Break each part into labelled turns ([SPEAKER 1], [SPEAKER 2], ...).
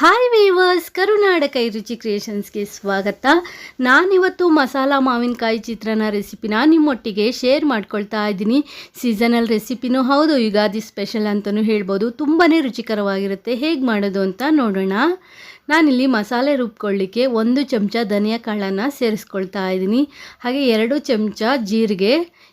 [SPEAKER 1] Hi viewers ಕೈ ರುಚಿ ಕ್ರಿಯೇಷನ್ಸ್ಗೆ ಸ್ವಾಗತ. ನಾನಿವತ್ತು ಮಸಾಲ ಮಾವಿನಕಾಯಿ ಚಿತ್ರಾನ್ನ ರೆಸಿಪಿನ ನಿಮ್ಮೊಟ್ಟಿಗೆ ಶೇರ್ ಮಾಡ್ಕೊಳ್ತಾ ಇದ್ದೀನಿ. ಸೀಸನಲ್ ರೆಸಿಪಿನೂ ಹೌದು, ಯುಗಾದಿ ಸ್ಪೆಷಲ್ ಅಂತಲೂ ಹೇಳ್ಬೋದು. ತುಂಬಾ ರುಚಿಕರವಾಗಿರುತ್ತೆ. ಹೇಗೆ ಮಾಡೋದು ಅಂತ ನೋಡೋಣ. ನಾನಿಲ್ಲಿ ಮಸಾಲೆ ರುಬ್ಕೊಳ್ಳಿಕ್ಕೆ ಒಂದು ಚಮಚ ಧನಿಯಾ ಕಾಳನ್ನು ಸೇರಿಸ್ಕೊಳ್ತಾ ಇದ್ದೀನಿ. ಹಾಗೆ ಎರಡು ಚಮಚ ಜೀರಿಗೆ,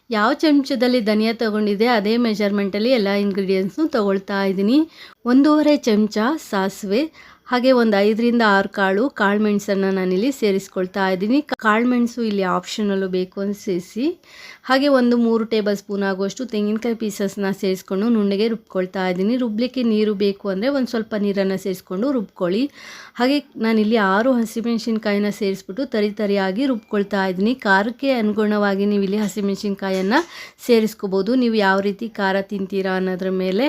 [SPEAKER 1] ಯಾವ ಚಮಚದಲ್ಲಿ ಧನಿಯಾ ತೊಗೊಂಡಿದೆ ಅದೇ ಮೆಜರ್ಮೆಂಟಲ್ಲಿ ಎಲ್ಲ ಇಂಗ್ರೀಡಿಯೆಂಟ್ಸ್ನು ತೊಗೊಳ್ತಾ ಇದ್ದೀನಿ. ಒಂದೂವರೆ ಚಮಚ ಸಾಸಿವೆ ಹಾಗೆ ಒಂದು ಐದರಿಂದ ಆರು ಕಾಳು ಕಾಳುಮೆಣಸನ್ನು ನಾನಿಲ್ಲಿ ಸೇರಿಸ್ಕೊಳ್ತಾ ಇದ್ದೀನಿ. ಕಾಳುಮೆಣಸು ಇಲ್ಲಿ ಆಪ್ಷನಲ್ಲೂ ಬೇಕು ಅಂತ ಸೇರಿಸಿ. ಹಾಗೆ ಒಂದು ಮೂರು ಟೇಬಲ್ ಸ್ಪೂನ್ ಆಗುವಷ್ಟು ತೆಂಗಿನಕಾಯಿ ಪೀಸಸ್ನ ಸೇರಿಸ್ಕೊಂಡು ನುಣ್ಣಗೆ ರುಬ್ಕೊಳ್ತಾ ಇದ್ದೀನಿ. ರುಬ್ಲಿಕ್ಕೆ ನೀರು ಬೇಕು ಅಂದರೆ ಒಂದು ಸ್ವಲ್ಪ ನೀರನ್ನು ಸೇರಿಸ್ಕೊಂಡು ರುಬ್ಕೊಳ್ಳಿ. ಹಾಗೆ ನಾನಿಲ್ಲಿ ಆರು ಹಸಿಮೆಣಸಿನ್ಕಾಯಿನ ಸೇರಿಸ್ಬಿಟ್ಟು ತರಿ ತರಿಯಾಗಿ ರುಬ್ಕೊಳ್ತಾ ಇದ್ದೀನಿ. ಖಾರಕ್ಕೆ ಅನುಗುಣವಾಗಿ ನೀವು ಇಲ್ಲಿ ಹಸಿಮೆಣಸಿನ್ಕಾಯನ್ನು ಸೇರಿಸ್ಕೋಬೋದು. ನೀವು ಯಾವ ರೀತಿ ಖಾರ ತಿಂತೀರಾ ಅನ್ನೋದ್ರ ಮೇಲೆ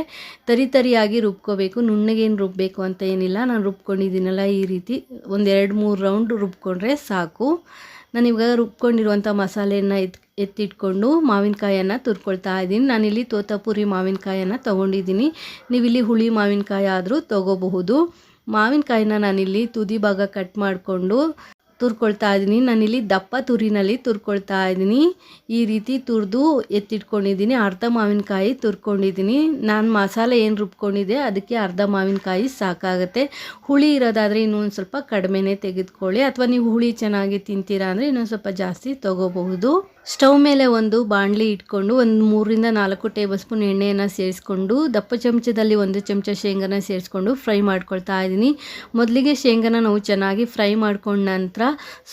[SPEAKER 1] ತರಿ ತರಿಯಾಗಿ ರುಬ್ಕೋಬೇಕು. ನುಣ್ಣಗೇನು ರುಬ್ಬಬೇಕು ಅಂತ ಏನಿಲ್ಲ. ನಾನು ರುಬ್ಕೊಂಡಿದ್ದೀನಲ್ಲ ಈ ರೀತಿ ಒಂದು ಎರಡು ಮೂರು ರೌಂಡ್ ರುಬ್ಕೊಂಡ್ರೆ ಸಾಕು. ನಾನು ಇವಾಗ ರುಬ್ಕೊಂಡಿರುವಂಥ ಮಸಾಲೆಯನ್ನು ಎತ್, ಎತ್ತಿಟ್ಕೊಂಡು ಮಾವಿನಕಾಯನ್ನು ತುರ್ಕೊಳ್ತಾ ಇದ್ದೀನಿ. ನಾನಿಲ್ಲಿ ತೋತಾಪುರಿ ಮಾವಿನಕಾಯನ್ನು ತೊಗೊಂಡಿದ್ದೀನಿ. ನೀವಿಲ್ಲಿ ಹುಳಿ ಮಾವಿನಕಾಯಿ ಆದರೂ ತೊಗೋಬಹುದು. ಮಾವಿನಕಾಯನ್ನ ನಾನಿಲ್ಲಿ ತುದಿ ಭಾಗ ಕಟ್ ಮಾಡಿಕೊಂಡು ತುರ್ಕೊಳ್ತಾ ಇದ್ದೀನಿ. ನಾನಿಲ್ಲಿ ದಪ್ಪ ತುರಿನಲ್ಲಿ ತುರ್ಕೊಳ್ತಾ ಇದ್ದೀನಿ. ಈ ರೀತಿ ತುರಿದು ಎತ್ತಿಟ್ಕೊಂಡಿದ್ದೀನಿ. ಅರ್ಧ ಮಾವಿನಕಾಯಿ ತುರ್ಕೊಂಡಿದ್ದೀನಿ. ನಾನು ಮಸಾಲೆ ಏನು ರುಬ್ಕೊಂಡಿದ್ದೆ ಅದಕ್ಕೆ ಅರ್ಧ ಮಾವಿನಕಾಯಿ ಸಾಕಾಗುತ್ತೆ. ಹುಳಿ ಇರೋದಾದರೆ ಇನ್ನೊಂದು ಸ್ವಲ್ಪ ಕಡಿಮೆನೇ ತೆಗೆದುಕೊಳ್ಳಿ. ಅಥವಾ ನೀವು ಹುಳಿ ಚೆನ್ನಾಗಿ ತಿಂತೀರಾ ಅಂದರೆ ಇನ್ನೊಂದು ಸ್ವಲ್ಪ ಜಾಸ್ತಿ ತೊಗೋಬಹುದು. ಸ್ಟವ್ ಮೇಲೆ ಒಂದು ಬಾಣಲಿ ಇಟ್ಕೊಂಡು ಒಂದು ಮೂರರಿಂದ ನಾಲ್ಕು ಟೇಬಲ್ ಸ್ಪೂನ್ ಎಣ್ಣೆಯನ್ನು ಸೇರಿಸ್ಕೊಂಡು, ದಪ್ಪ ಚಮಚದಲ್ಲಿ ಒಂದು ಚಮಚ ಶೇಂಗಾನ ಸೇರಿಸ್ಕೊಂಡು ಫ್ರೈ ಮಾಡ್ಕೊಳ್ತಾ ಇದ್ದೀನಿ. ಮೊದಲಿಗೆ ಶೇಂಗಾನ ನಾವು ಚೆನ್ನಾಗಿ ಫ್ರೈ ಮಾಡ್ಕೊಂಡ ನಂತರ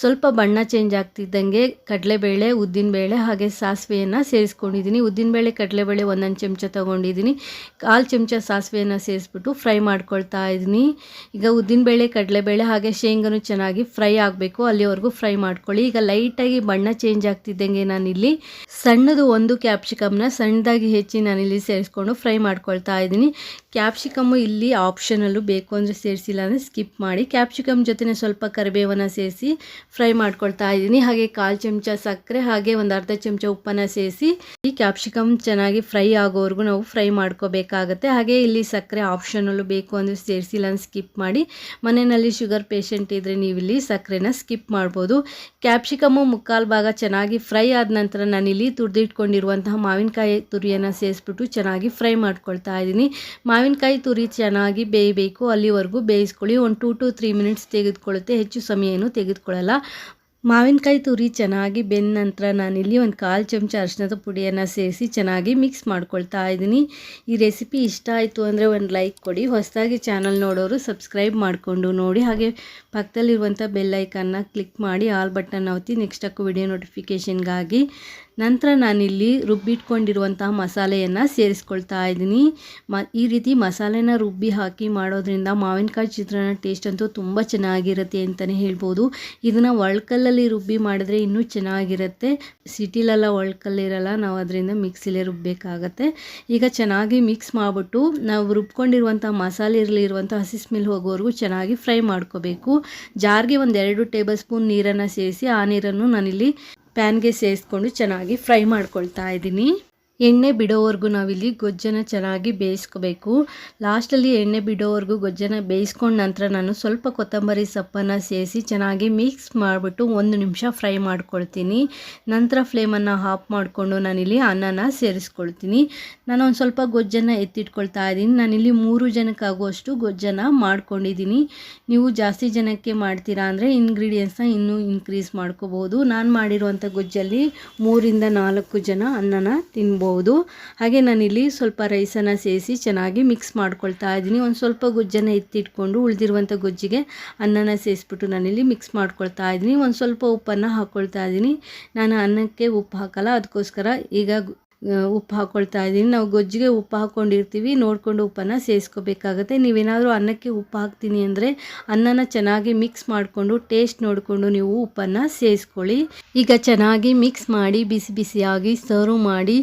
[SPEAKER 1] ಸ್ವಲ್ಪ ಬಣ್ಣ ಚೇಂಜ್ ಆಗ್ತಿದ್ದಂಗೆ ಕಡಲೆಬೇಳೆ, ಉದ್ದಿನಬೇಳೆ ಹಾಗೆ ಸಾಸಿವೆಯನ್ನು ಸೇರಿಸ್ಕೊಂಡಿದ್ದೀನಿ. ಉದ್ದಿನಬೇಳೆ, ಕಡಲೆಬೇಳೆ ಒಂದೊಂದು ಚಮಚ ತೊಗೊಂಡಿದ್ದೀನಿ. ಕಾಲು ಚಮಚ ಸಾಸಿವೆಯನ್ನು ಸೇರಿಸ್ಬಿಟ್ಟು ಫ್ರೈ ಮಾಡ್ಕೊಳ್ತಾ ಇದ್ದೀನಿ. ಈಗ ಉದ್ದಿನಬೇಳೆ, ಕಡಲೆಬೇಳೆ ಹಾಗೆ ಶೇಂಗಾನು ಚೆನ್ನಾಗಿ ಫ್ರೈ ಆಗಬೇಕು. ಅಲ್ಲಿವರೆಗೂ ಫ್ರೈ ಮಾಡ್ಕೊಳ್ಳಿ. ಈಗ ಲೈಟಾಗಿ ಬಣ್ಣ ಚೇಂಜ್ ಆಗ್ತಿದ್ದಂಗೆ ನಾನಿಲ್ಲಿ ಸಣ್ಣದು ಒಂದು ಕ್ಯಾಪ್ಸಿಕಮ್ನ ಸಣ್ಣದಾಗಿ ಹೆಚ್ಚಿ ನಾನಿಲ್ಲಿ ಸೇರಿಸ್ಕೊಂಡು ಫ್ರೈ ಮಾಡ್ಕೊಳ್ತಾ ಇದ್ದೀನಿ. ಕ್ಯಾಪ್ಸಿಕಮ್ಮು ಇಲ್ಲಿ ಆಪ್ಷನಲ್ಲೂ ಬೇಕು ಅಂದರೆ ಸೇರಿಸಿಲ್ಲ ಅಂದರೆ ಸ್ಕಿಪ್ ಮಾಡಿ. ಕ್ಯಾಪ್ಸಿಕಮ್ ಜೊತೆ ಸ್ವಲ್ಪ ಕರಿಬೇವನ್ನು ಸೇರಿಸಿ ಫ್ರೈ ಮಾಡ್ಕೊಳ್ತಾ ಇದ್ದೀನಿ. ಹಾಗೆ ಕಾಲು ಚಮಚ ಸಕ್ಕರೆ, ಹಾಗೆ ಒಂದು ಅರ್ಧ ಚಮಚ ಉಪ್ಪನ್ನು ಸೇರಿಸಿ ಈ ಕ್ಯಾಪ್ಸಿಕಮ್ ಚೆನ್ನಾಗಿ ಫ್ರೈ ಆಗೋವರೆಗೂ ನಾವು ಫ್ರೈ ಮಾಡ್ಕೋಬೇಕಾಗತ್ತೆ. ಹಾಗೆ ಇಲ್ಲಿ ಸಕ್ಕರೆ ಆಪ್ಷನಲ್ಲೂ ಬೇಕು ಅಂದರೆ ಸೇರಿಸಿಲ್ಲ ಅಂದ್ರೆ ಸ್ಕಿಪ್ ಮಾಡಿ. ಮನೆಯಲ್ಲಿ ಶುಗರ್ ಪೇಷಂಟ್ ಇದ್ದರೆ ನೀವು ಇಲ್ಲಿ ಸಕ್ಕರೆನ ಸ್ಕಿಪ್ ಮಾಡ್ಬೋದು. ಕ್ಯಾಪ್ಸಿಕಮ್ಮು ಮುಕ್ಕಾಲು ಭಾಗ ಚೆನ್ನಾಗಿ ಫ್ರೈ ಆದ ನಂತರ ನಾನಿಲ್ಲಿ ತುರಿದಿಟ್ಕೊಂಡಿರುವಂತಹ ಮಾವಿನಕಾಯಿ ತುರಿಯನ್ನು ಸೇರಿಸ್ಬಿಟ್ಟು ಚೆನ್ನಾಗಿ ಫ್ರೈ ಮಾಡ್ಕೊಳ್ತಾ ಇದ್ದೀನಿ. ಮಾವಿನಕಾಯಿ ತುರಿ ಚೆನ್ನಾಗಿ ಬೇಯಬೇಕು. ಅಲ್ಲಿವರೆಗೂ ಬೇಯಿಸ್ಕೊಳ್ಳಿ. ಒಂದು ಟೂ ಟು ತ್ರೀ ಮಿನಿಟ್ಸ್ ತೆಗೆದುಕೊಳ್ಳುತ್ತೆ. ಹೆಚ್ಚು ಸಮಯ ಏನು ತೆಗೆದುಕೊಳ್ಳಲ್ಲ. ಮಾವಿನಕಾಯಿ ತುರಿ ಚೆನ್ನಾಗಿ ಬೆಂದ ನಂತರ ನಾನಿಲ್ಲಿ ಒಂದು ಕಾಲು ಚಮಚ ಅರಿಶಿನದ ಪುಡಿಯನ್ನು ಸೇರಿಸಿ ಚೆನ್ನಾಗಿ ಮಿಕ್ಸ್ ಮಾಡ್ಕೊಳ್ತಾ ಇದ್ದೀನಿ. ಈ ರೆಸಿಪಿ ಇಷ್ಟ ಆಯಿತು ಅಂದರೆ ಒಂದು ಲೈಕ್ ಕೊಡಿ. ಹೊಸದಾಗಿ ಚಾನಲ್ ನೋಡೋರು ಸಬ್ಸ್ಕ್ರೈಬ್ ಮಾಡಿಕೊಂಡು ನೋಡಿ. ಹಾಗೆ ಪಕ್ಕದಲ್ಲಿರುವಂಥ ಬೆಲ್ ಐಕನ್ನ ಕ್ಲಿಕ್ ಮಾಡಿ ಆಲ್ ಬಟನ್ ಒತ್ತಿ ನೆಕ್ಸ್ಟ್ ಹಾಕೋ ವಿಡಿಯೋ ನೋಟಿಫಿಕೇಷನ್ಗಾಗಿ ನಂತರ ನಾನಿಲ್ಲಿ ರುಬ್ಬಿಟ್ಕೊಂಡಿರುವಂತಹ ಮಸಾಲೆಯನ್ನು ಸೇರಿಸ್ಕೊಳ್ತಾ ಇದ್ದೀನಿ. ಮ, ಈ ರೀತಿ ಮಸಾಲೆನ ರುಬ್ಬಿ ಹಾಕಿ ಮಾಡೋದ್ರಿಂದ ಮಾವಿನಕಾಯಿ ಚಿತ್ರಾನ್ನ ಟೇಸ್ಟ್ ಅಂತೂ ತುಂಬ ಚೆನ್ನಾಗಿರುತ್ತೆ ಅಂತಲೇ ಹೇಳ್ಬೋದು. ಇದನ್ನು ಒಳ್ಕಲ್ಲಲ್ಲಿ ರುಬ್ಬಿ ಮಾಡಿದ್ರೆ ಇನ್ನೂ ಚೆನ್ನಾಗಿರುತ್ತೆ. ಸಿಟಿಲೆಲ್ಲ ಒಳ್ಕಲ್ಲಿರಲ್ಲ ನಾವು ಅದರಿಂದ ಮಿಕ್ಸಿಲೇ ರುಬ್ಬಬೇಕಾಗತ್ತೆ ಈಗ ಚೆನ್ನಾಗಿ ಮಿಕ್ಸ್ ಮಾಡಿಬಿಟ್ಟು ನಾವು ರುಬ್ಕೊಂಡಿರುವಂಥ ಮಸಾಲೆಯಲ್ಲಿರುವಂಥ ಹಸಿ ಸ್ಮೆಲ್ ಹೋಗೋವರೆಗೂ ಚೆನ್ನಾಗಿ ಫ್ರೈ ಮಾಡ್ಕೋಬೇಕು. ಜಾರ್ಗೆ ಒಂದೆರಡು ಟೇಬಲ್ ಸ್ಪೂನ್ ನೀರನ್ನು ಸೇರಿಸಿ, ಆ ನೀರನ್ನು ನಾನಿಲ್ಲಿ ಪ್ಯಾನ್ಗೆ ಸೇರಿಸ್ಕೊಂಡು ಚೆನ್ನಾಗಿ ಫ್ರೈ ಮಾಡ್ಕೊಳ್ತಾ ಇದ್ದೀನಿ ಎಣ್ಣೆ ಬಿಡೋವರೆಗೂ ನಾವಿಲ್ಲಿ ಗೊಜ್ಜನ ಚೆನ್ನಾಗಿ ಬೇಯಿಸ್ಕೋಬೇಕು. ಲಾಸ್ಟಲ್ಲಿ ಎಣ್ಣೆ ಬಿಡೋವರೆಗೂ ಗೊಜ್ಜನ ಬೇಯಿಸ್ಕೊಂಡ ನಂತರ ನಾನು ಸ್ವಲ್ಪ ಕೊತ್ತಂಬರಿ ಸೊಪ್ಪನ್ನು ಸೇರಿಸಿ ಚೆನ್ನಾಗಿ ಮಿಕ್ಸ್ ಮಾಡಿಬಿಟ್ಟು ಒಂದು ನಿಮಿಷ ಫ್ರೈ ಮಾಡ್ಕೊಳ್ತೀನಿ. ನಂತರ ಫ್ಲೇಮನ್ನು ಆಫ್ ಮಾಡಿಕೊಂಡು ನಾನಿಲ್ಲಿ ಅನ್ನನ ಸೇರಿಸ್ಕೊಳ್ತೀನಿ. ನಾನು ಒಂದು ಸ್ವಲ್ಪ ಗೊಜ್ಜನ್ನು ಎತ್ತಿಟ್ಕೊಳ್ತಾ ಇದ್ದೀನಿ. ನಾನಿಲ್ಲಿ ಮೂರು ಜನಕ್ಕಾಗುವಷ್ಟು ಗೊಜ್ಜನ್ನು ಮಾಡ್ಕೊಂಡಿದ್ದೀನಿ. ನೀವು ಜಾಸ್ತಿ ಜನಕ್ಕೆ ಮಾಡ್ತೀರಾ ಅಂದರೆ ಇಂಗ್ರೀಡಿಯೆಂಟ್ಸ್ನ ಇನ್ನೂ ಇನ್ಕ್ರೀಸ್ ಮಾಡ್ಕೋಬೋದು ನಾನು ಮಾಡಿರುವಂಥ ಗೊಜ್ಜಲ್ಲಿ ಮೂರಿಂದ ನಾಲ್ಕು ಜನ ಅನ್ನನ ತಿನ್ಬೋದು. ಹಾಗೆ ನಾನಿಲ್ಲಿ ಸ್ವಲ್ಪ ರೈಸನ್ನು ಸೇರಿಸಿ ಚೆನ್ನಾಗಿ ಮಿಕ್ಸ್ ಮಾಡ್ಕೊಳ್ತಾ ಇದ್ದೀನಿ. ಒಂದು ಸ್ವಲ್ಪ ಗೊಜ್ಜನ್ನು ಎತ್ತಿಟ್ಕೊಂಡು ಉಳಿದಿರುವಂಥ ಗೊಜ್ಜಿಗೆ ಅನ್ನನ ಸೇರಿಸ್ಬಿಟ್ಟು ನಾನಿಲ್ಲಿ ಮಿಕ್ಸ್ ಮಾಡ್ಕೊಳ್ತಾ ಇದ್ದೀನಿ. ಒಂದು ಸ್ವಲ್ಪ ಉಪ್ಪನ್ನು ಹಾಕ್ಕೊಳ್ತಾ ಇದ್ದೀನಿ. ನಾನು ಅನ್ನಕ್ಕೆ ಉಪ್ಪು ಹಾಕಲ್ಲ ಅದಕ್ಕೋಸ್ಕರ ಈಗ ಉಪ್ಪು ಹಾಕ್ಕೊಳ್ತಾ ಇದ್ದೀನಿ. ನಾವು ಗೊಜ್ಜಿಗೆ ಉಪ್ಪು ಹಾಕ್ಕೊಂಡಿರ್ತೀವಿ ನೋಡಿಕೊಂಡು ಉಪ್ಪನ್ನು ಸೇರಿಸ್ಕೋಬೇಕಾಗತ್ತೆ ನೀವೇನಾದರೂ ಅನ್ನಕ್ಕೆ ಉಪ್ಪು ಹಾಕ್ತೀನಿ ಅಂದರೆ ಅನ್ನನ ಚೆನ್ನಾಗಿ ಮಿಕ್ಸ್ ಮಾಡಿಕೊಂಡು ಟೇಸ್ಟ್ ನೋಡಿಕೊಂಡು ನೀವು ಉಪ್ಪನ್ನು ಸೇರಿಸ್ಕೊಳ್ಳಿ ಈಗ ಚೆನ್ನಾಗಿ ಮಿಕ್ಸ್ ಮಾಡಿ, ಬಿಸಿ ಬಿಸಿಯಾಗಿ ಸರ್ವ್ ಮಾಡಿ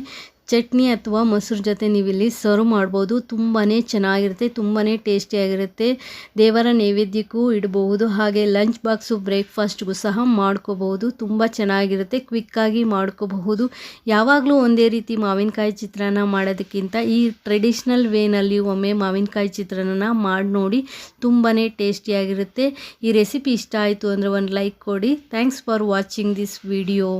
[SPEAKER 1] ಚಟ್ನಿ ಅಥವಾ ಮೊಸರು ಜೊತೆ ನೀವು ಇಲ್ಲಿ ಸರ್ವ್ ಮಾಡ್ಬೋದು. ತುಂಬಾ ಚೆನ್ನಾಗಿರುತ್ತೆ ತುಂಬಾ ಟೇಸ್ಟಿಯಾಗಿರುತ್ತೆ ದೇವರ ನೈವೇದ್ಯಕ್ಕೂ ಇಡಬಹುದು. ಹಾಗೆ ಲಂಚ್ ಬಾಕ್ಸು ಬ್ರೇಕ್ಫಾಸ್ಟ್ಗೂ ಸಹ ಮಾಡ್ಕೋಬಹುದು. ತುಂಬ ಚೆನ್ನಾಗಿರುತ್ತೆ ಕ್ವಿಕ್ಕಾಗಿ ಮಾಡ್ಕೋಬಹುದು. ಯಾವಾಗಲೂ ಒಂದೇ ರೀತಿ ಮಾವಿನಕಾಯಿ ಚಿತ್ರಾನ್ನ ಮಾಡೋದಕ್ಕಿಂತ ಈ ಟ್ರೆಡಿಷ್ನಲ್ ವೇನಲ್ಲಿ ಒಮ್ಮೆ ಮಾವಿನಕಾಯಿ ಚಿತ್ರಾನ್ನ ಮಾಡಿ ನೋಡಿ ತುಂಬಾ ಟೇಸ್ಟಿಯಾಗಿರುತ್ತೆ ಈ ರೆಸಿಪಿ ಇಷ್ಟ ಆಯಿತು ಅಂದರೆ ಒಂದು ಲೈಕ್ ಕೊಡಿ. Thanks for watching this video